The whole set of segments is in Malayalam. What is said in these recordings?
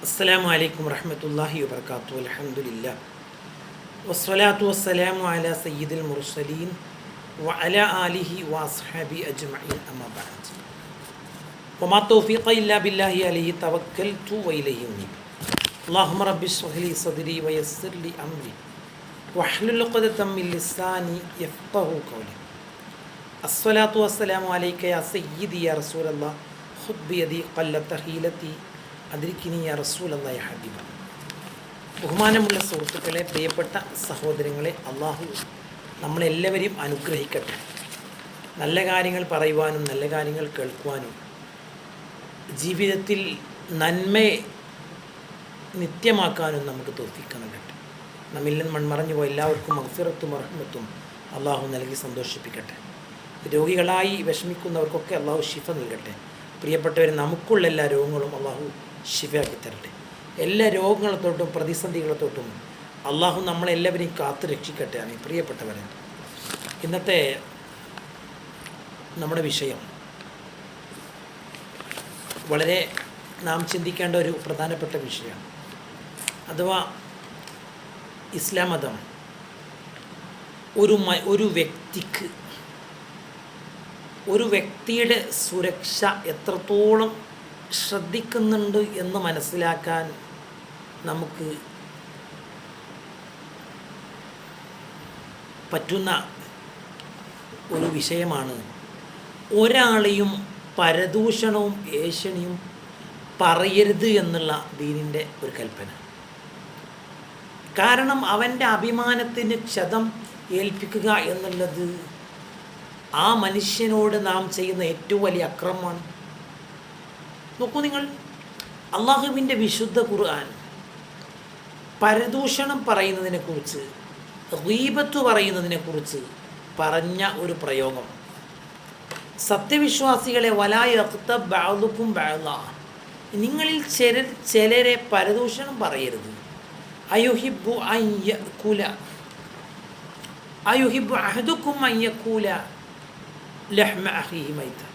السلام عليكم ورحمة الله وبركاته الحمد لله. والصلاة والسلام على سيد المرسلين وعلى آله وأصحابه أجمعين أما بعد. وما التوفيق إلا بالله عليه توكلت وإليه أنيب. اللهم رب اشرح لي صدري ويسر لي أمري. واحلل عقدة من لساني يفقه قولي. الصلاة والسلام عليك يا سيدي يا رسول الله. خذ بيدي قلت حيلتي അതിരിക്കിനി യാ റസൂൽ ഹബീബ. ബഹുമാനമുള്ള സുഹൃത്തുക്കളെ പ്രിയപ്പെട്ട സഹോദരങ്ങളെ അള്ളാഹു നമ്മളെല്ലാവരെയും അനുഗ്രഹിക്കട്ടെ. നല്ല കാര്യങ്ങൾ പറയുവാനും നല്ല കാര്യങ്ങൾ കേൾക്കുവാനും ജീവിതത്തിൽ നന്മയെ നിത്യമാക്കാനും നമുക്ക് തോഫിക്കാൻ നൽകട്ടെ നമ്മിൽ നിന്ന് മൺമറഞ്ഞു പോയ എല്ലാവർക്കും മഹഫിറത്തും അർഹമത്തും അള്ളാഹു നൽകി സന്തോഷിപ്പിക്കട്ടെ. രോഗികളായി വിഷമിക്കുന്നവർക്കൊക്കെ അള്ളാഹു ശിഫ നൽകട്ടെ. പ്രിയപ്പെട്ടവർ നമുക്കുള്ള എല്ലാ രോഗങ്ങളും അള്ളാഹു ഷിഫയാക്കി തരട്ടെ. എല്ലാ രോഗങ്ങളെ തൊട്ടും പ്രതിസന്ധികളെ തൊട്ടും അള്ളാഹു നമ്മളെല്ലാവരെയും കാത്തു രക്ഷിക്കട്ടെ ആണ് പ്രിയപ്പെട്ടവരെ ഇന്നത്തെ നമ്മുടെ വിഷയം വളരെ നാം ചിന്തിക്കേണ്ട ഒരു പ്രധാനപ്പെട്ട വിഷയമാണ്. അഥവാ ഇസ്ലാം മതം ഒരു ഒരു വ്യക്തിക്ക് ഒരു വ്യക്തിയുടെ സുരക്ഷ എത്രത്തോളം ശ്രദ്ധിക്കുന്നുണ്ട് എന്ന് മനസ്സിലാക്കാൻ നമുക്ക് പറ്റുന്ന ഒരു വിഷയമാണ്. ഒരാളെയും പരദൂഷണവും ഏഷണിയും പറയരുത് എന്നുള്ള ദീനിന്റെ ഒരു കൽപ്പന. കാരണം അവന്റെ അഭിമാനത്തിന് ക്ഷതം ഏൽപ്പിക്കുക എന്നുള്ളത് ആ മനുഷ്യനോട് നാം ചെയ്യുന്ന ഏറ്റവും വലിയ അക്രമമാണ്. നോക്കൂ നിങ്ങൾ. അള്ളാഹുവിന്റെ വിശുദ്ധ ഖുർആൻ പരദൂഷണം പറയുന്നതിനെക്കുറിച്ച് റീബത്ത് പറയുന്നതിനെക്കുറിച്ച് പറഞ്ഞ ഒരു പ്രയോഗം. സത്യവിശ്വാസികളെ വലായത്ത ബാലുപ്പും ബാള നിങ്ങളിൽ ചില ചിലരെ പരദൂഷണം പറയരുത്. അയുഹിബു അയ്യക്കുല അയുഹിബു അഹദുക്കും അയ്യക്കൂല ലഹ്മ അഹിഹി മൈത്ത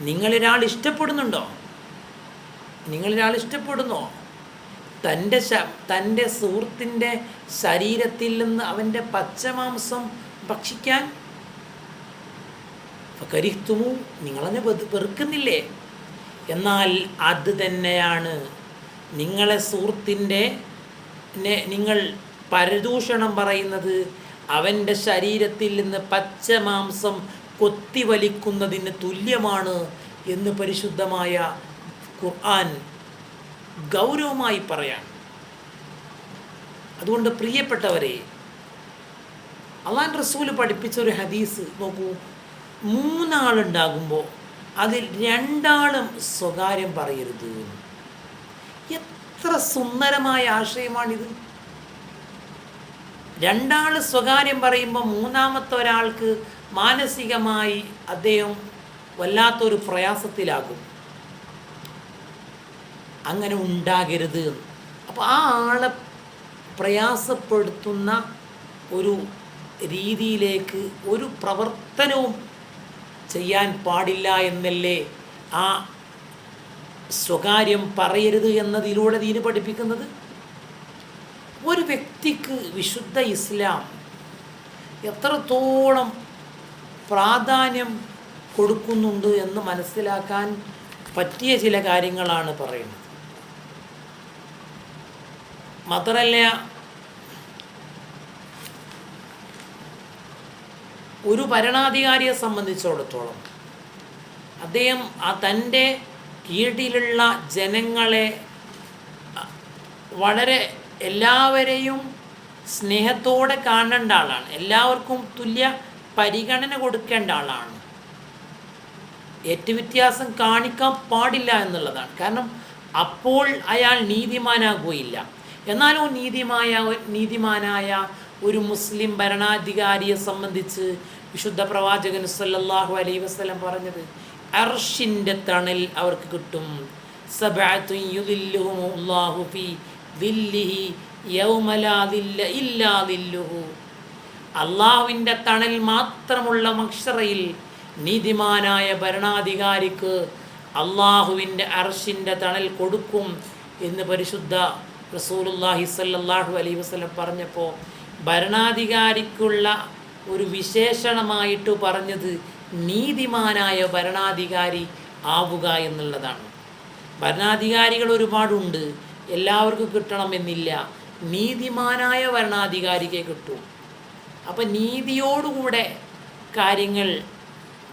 നിങ്ങളൊരാൾ ഇഷ്ടപ്പെടുന്നുണ്ടോ? നിങ്ങളൊരാൾ ഇഷ്ടപ്പെടുന്നോ? തന്റെ ശ തന്റെ സുഹൃത്തിന്റെ ശരീരത്തിൽ നിന്ന് അവന്റെ പച്ചമാംസം ഭക്ഷിക്കാൻ? കരിത്തുമു നിങ്ങളതിനെ വെറുക്കുന്നില്ലേ? എന്നാൽ അത് തന്നെയാണ് നിങ്ങളെ സുഹൃത്തിന്റെ നിങ്ങൾ പരദൂഷണം പറയുന്നത് അവന്റെ ശരീരത്തിൽ നിന്ന് പച്ചമാംസം കൊത്തിവലിക്കുന്നതിന് തുല്യമാണ് എന്ന് പരിശുദ്ധമായ ഖുർആൻ ഗൗരവമായി പറയാം അതുകൊണ്ട് പ്രിയപ്പെട്ടവരെ അള്ളാൻ റസൂൽ പഠിപ്പിച്ച ഒരു ഹദീസ് നോക്കൂ. മൂന്നാളുണ്ടാകുമ്പോൾ അതിൽ രണ്ടാളും സ്വകാര്യം പറയരുത്. എത്ര സുന്ദരമായ ആശയമാണിത്. രണ്ടാൾ സ്വകാര്യം പറയുമ്പോൾ മൂന്നാമത്തെ ഒരാൾക്ക് മാനസികമായി അദ്ദേഹം വല്ലാത്തൊരു പ്രയാസത്തിലാകും. അങ്ങനെ ഉണ്ടാകരുത് അപ്പോൾ ആ ആളെ പ്രയാസപ്പെടുത്തുന്ന ഒരു രീതിയിലേക്ക് ഒരു പ്രവർത്തനവും ചെയ്യാൻ പാടില്ല എന്നല്ലേ ആ സ്വകാര്യം പറയരുത് എന്നതിലൂടെ ദീന് പഠിപ്പിക്കുന്നത്? ഒരു വ്യക്തിക്ക് വിശുദ്ധ ഇസ്ലാം എത്രത്തോളം പ്രാധാന്യം കൊടുക്കുന്നുണ്ട് എന്ന് മനസ്സിലാക്കാൻ പറ്റിയ ചില കാര്യങ്ങളാണ് പറയുന്നത്. മാത്രമല്ല ഒരു ഭരണാധികാരിയെ സംബന്ധിച്ചിടത്തോളം അദ്ദേഹം ആ തന്റെ കീഴിലുള്ള ജനങ്ങളെ വളരെ എല്ലാവരെയും സ്നേഹത്തോടെ കാണേണ്ട ആളാണ്. എല്ലാവർക്കും തുല്യ പരിഗണന കൊടുക്കേണ്ട ആളാണ്. ഏറ്റുവ്യത്യാസം കാണിക്കാൻ പാടില്ല എന്നുള്ളതാണ്. കാരണം അപ്പോൾ അയാൾ നീതിമാനാകുകയില്ല. എന്നാലും നീതിമായ നീതിമാനായ ഒരു മുസ്ലിം ഭരണാധികാരിയെ സംബന്ധിച്ച് വിശുദ്ധ പ്രവാചകൻ സല്ലാഹു അലൈ വസ്ലം പറഞ്ഞത് അർഷിന്റെ തണൽ അവർക്ക് കിട്ടും. സബഅത്തുൻ അള്ളാഹുവിന്റെ തണൽ മാത്രമുള്ള മക്ഷറയിൽ നീതിമാനായ ഭരണാധികാരിക്ക് അള്ളാഹുവിന്റെ അർഷിന്റെ തണൽ കൊടുക്കും എന്ന് പരിശുദ്ധ റസൂലുല്ലാഹി സല്ലാഹു അലൈഹി വസ്ലം പറഞ്ഞപ്പോൾ ഭരണാധികാരിക്കുള്ള ഒരു വിശേഷണമായിട്ട് പറഞ്ഞത് നീതിമാനായ ഭരണാധികാരി ആവുക എന്നുള്ളതാണ്. ഭരണാധികാരികൾ ഒരുപാടുണ്ട്. എല്ലാവർക്കും കിട്ടണമെന്നില്ല. നീതിമാനായ ഭരണാധികാരിക്ക് കിട്ടും. അപ്പം നീതിയോടുകൂടെ കാര്യങ്ങൾ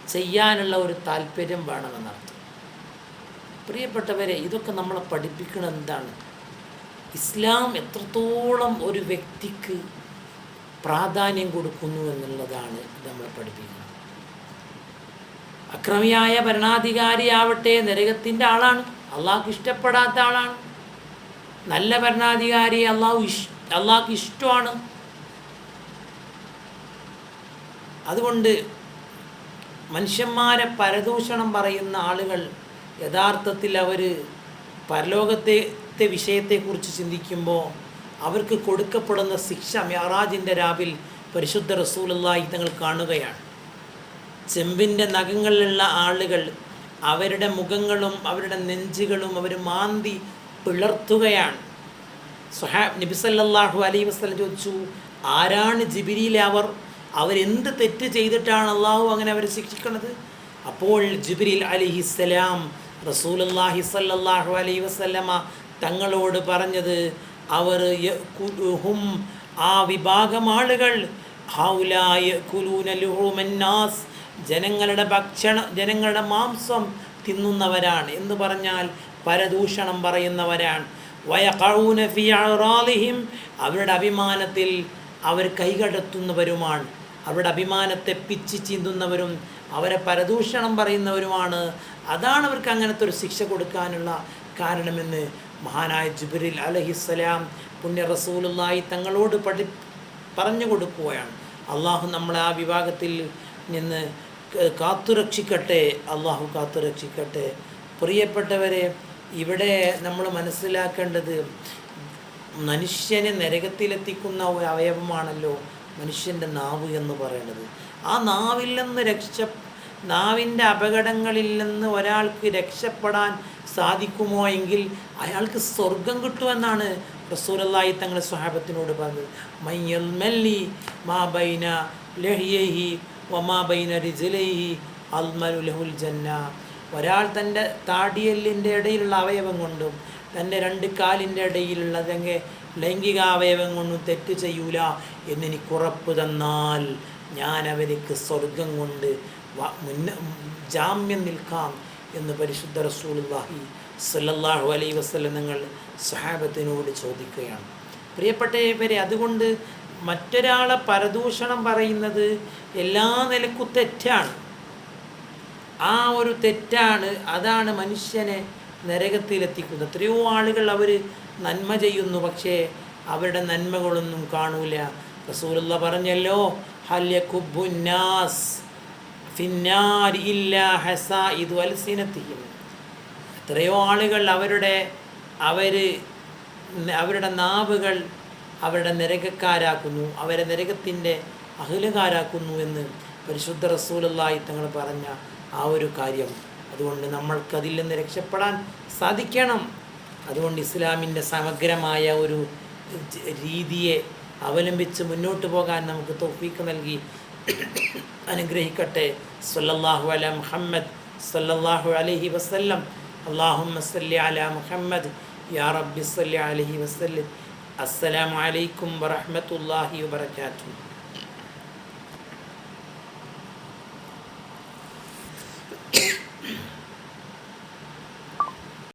ചെയ്യാനുള്ള ഒരു താല്പര്യം വേണമെന്നർത്ഥം. പ്രിയപ്പെട്ടവരെ ഇതൊക്കെ നമ്മളെ പഠിപ്പിക്കണം എന്താണ്? ഇസ്ലാം എത്രത്തോളം ഒരു വ്യക്തിക്ക് പ്രാധാന്യം കൊടുക്കുന്നു എന്നുള്ളതാണ് നമ്മൾ പഠിപ്പിക്കുന്നത്. അക്രമിയായ ഭരണാധികാരിയാവട്ടെ നരകത്തിന്റെ ആളാണ് അള്ളാഹ്ക്ക് ഇഷ്ടപ്പെടാത്ത ആളാണ് നല്ല ഭരണാധികാരി അള്ളാഹു ഇഷ് അള്ളാഹ്ക്ക് ഇഷ്ടമാണ് അതുകൊണ്ട് മനുഷ്യന്മാരെ പരദൂഷണം പറയുന്ന ആളുകൾ യഥാർത്ഥത്തിൽ അവർ പരലോകത്തെ വിഷയത്തെക്കുറിച്ച് ചിന്തിക്കുമ്പോൾ അവർക്ക് കൊടുക്കപ്പെടുന്ന ശിക്ഷ മെഹറാജിന്റെ രാവിൽ പരിശുദ്ധ റസൂലുള്ളാഹി തങ്ങൾ കാണുകയാണ്. ചെമ്പിന്റെ നഖങ്ങളിലുള്ള ആളുകൾ അവരുടെ മുഖങ്ങളും അവരുടെ നെഞ്ചുകളും അവർ മാന്തി പിളർത്തുകയാണ്. സുഹാബ് നബിസല്ലാഹു അലൈ വസ്ലം ചോദിച്ചു ആരാണ് ജിബിരിയിലെ അവർ? അവരെന്ത് തെറ്റ് ചെയ്തിട്ടാണ് അള്ളാഹു അങ്ങനെ അവരെ ശിക്ഷിക്കുന്നത് അപ്പോൾ ജിബ്രീൽ അലിഹിസ്സലാം റസൂലുല്ലാഹി സല്ലാഹു അലൈ വസല്ലമ തങ്ങളോട് പറഞ്ഞത് അവർ ഹും ആ വിഭാഗം ആളുകൾ ഹൗലായുലൂനലുഹുമന്നാസ് ജനങ്ങളുടെ ഭക്ഷണ ജനങ്ങളുടെ മാംസം തിന്നുന്നവരാണ്. എന്ന് പറഞ്ഞാൽ പരദൂഷണം പറയുന്നവരാണ്. വയഖഊന ഫി അറാദിഹിം അവരുടെ അഭിമാനത്തിൽ അവർ കൈകടത്തുന്നവരുമാണ്. അവരുടെ അഭിമാനത്തെ പിച്ച് ചീന്തുന്നവരും അവരെ പരദൂഷണം പറയുന്നവരുമാണ്. അതാണ് അവർക്ക് അങ്ങനത്തെ ഒരു ശിക്ഷ കൊടുക്കാനുള്ള കാരണമെന്ന് മഹാനായ ജുബിരിൽ അലഹിസ്സലാം പുണ്യ റസൂലുള്ളാഹി തങ്ങളോട് പഠി പറഞ്ഞു കൊടുക്കുകയാണ്. അള്ളാഹു നമ്മളെ ആ വിഭാഗത്തിൽ നിന്ന് കാത്തുരക്ഷിക്കട്ടെ അള്ളാഹു കാത്തുരക്ഷിക്കട്ടെ. പ്രിയപ്പെട്ടവരെ ഇവിടെ നമ്മൾ മനസ്സിലാക്കേണ്ടത് മനുഷ്യനെ നരകത്തിലെത്തിക്കുന്ന ഒരു അവയവമാണല്ലോ. മനുഷ്യന്റെ നാവ് എന്ന് പറയുന്നത്. ആ നാവിൽ നിന്ന് രക്ഷ നാവിന്റെ അപകടങ്ങളിൽ നിന്ന് ഒരാൾക്ക് രക്ഷപ്പെടാൻ സാധിക്കുമോ എങ്കിൽ അയാൾക്ക് സ്വർഗം കിട്ടുമെന്നാണ് റസൂലല്ലായി തങ്ങൾ സ്വഹാബത്തിനോട് പറഞ്ഞത്. മയ്യൽ മല്ലി മാ ബൈന ലഹിയഹി വമാ റിജലൈഹി അൽമലുലഹുൽ ജന്ന. ഒരാൾ തന്റെ താടിയല്ലിന്റെ ഇടയിലുള്ള അവയവം കൊണ്ടും തന്റെ രണ്ട് കാലിന്റെ ഇടയിലുള്ള തന്റെ ലൈംഗിക അവയവം കൊണ്ടും തെറ്റ് ചെയ്യൂല എന്നെനിക്ക് ഉറപ്പ് തന്നാൽ ഞാൻ അവർക്ക് സ്വർഗം കൊണ്ട് മുന്ന ജാമ്യം നിൽക്കാം എന്ന് പരിശുദ്ധ റസൂലുള്ളാഹി സല്ലല്ലാഹു അലൈ വസ്ലം നിങ്ങൾ സഹാബത്തിനോട് ചോദിക്കുകയാണ്. പ്രിയപ്പെട്ടവരെ അതുകൊണ്ട് മറ്റൊരാളെ പരദൂഷണം പറയുന്നത് എല്ലാ നിലക്കും തെറ്റാണ്. ആ ഒരു തെറ്റാണ് അതാണ് മനുഷ്യനെ നരകത്തിലെത്തിക്കുന്നത്. എത്രയോ ആളുകൾ അവർ നന്മ ചെയ്യുന്നു പക്ഷേ അവരുടെ നന്മകളൊന്നും കാണൂല. റസൂലുള്ള പറഞ്ഞല്ലോ ഹല്യക്കുബുന്നാസ് ഫിന്നാരി ഇല്ല എത്രയോ ആളുകൾ അവരുടെ അവർ അവരുടെ നാവുകൾ അവരുടെ നരകക്കാരാക്കുന്നു അവരെ നരകത്തിന്റെ അഹിലുകാരാക്കുന്നു എന്ന് പരിശുദ്ധ റസൂലല്ലായി തങ്ങൾ പറഞ്ഞ ആ ഒരു കാര്യം. അതുകൊണ്ട് നമ്മൾക്ക് അതിൽ നിന്ന് രക്ഷപ്പെടാൻ സാധിക്കണം. അതുകൊണ്ട് ഇസ്ലാമിന്റെ സമഗ്രമായ ഒരു രീതിയെ അവലംബിച്ച് മുന്നോട്ട് പോകാൻ നമുക്ക് തോഫീക്ക് നൽകി. അനുഗ്രഹിക്കട്ടെ. സല്ലല്ലാഹു അല മുഹമ്മദ് സല്ലല്ലാഹു അലൈഹി വസല്ലം. അള്ളാഹുമ്മ സല്ലി അല മുഹമ്മദ്. യാ റബ്ബി സല്ലി അലൈഹി വസല്ലം. അസ്സലാമു അലൈക്കും വറഹ്മത്തുള്ളാഹി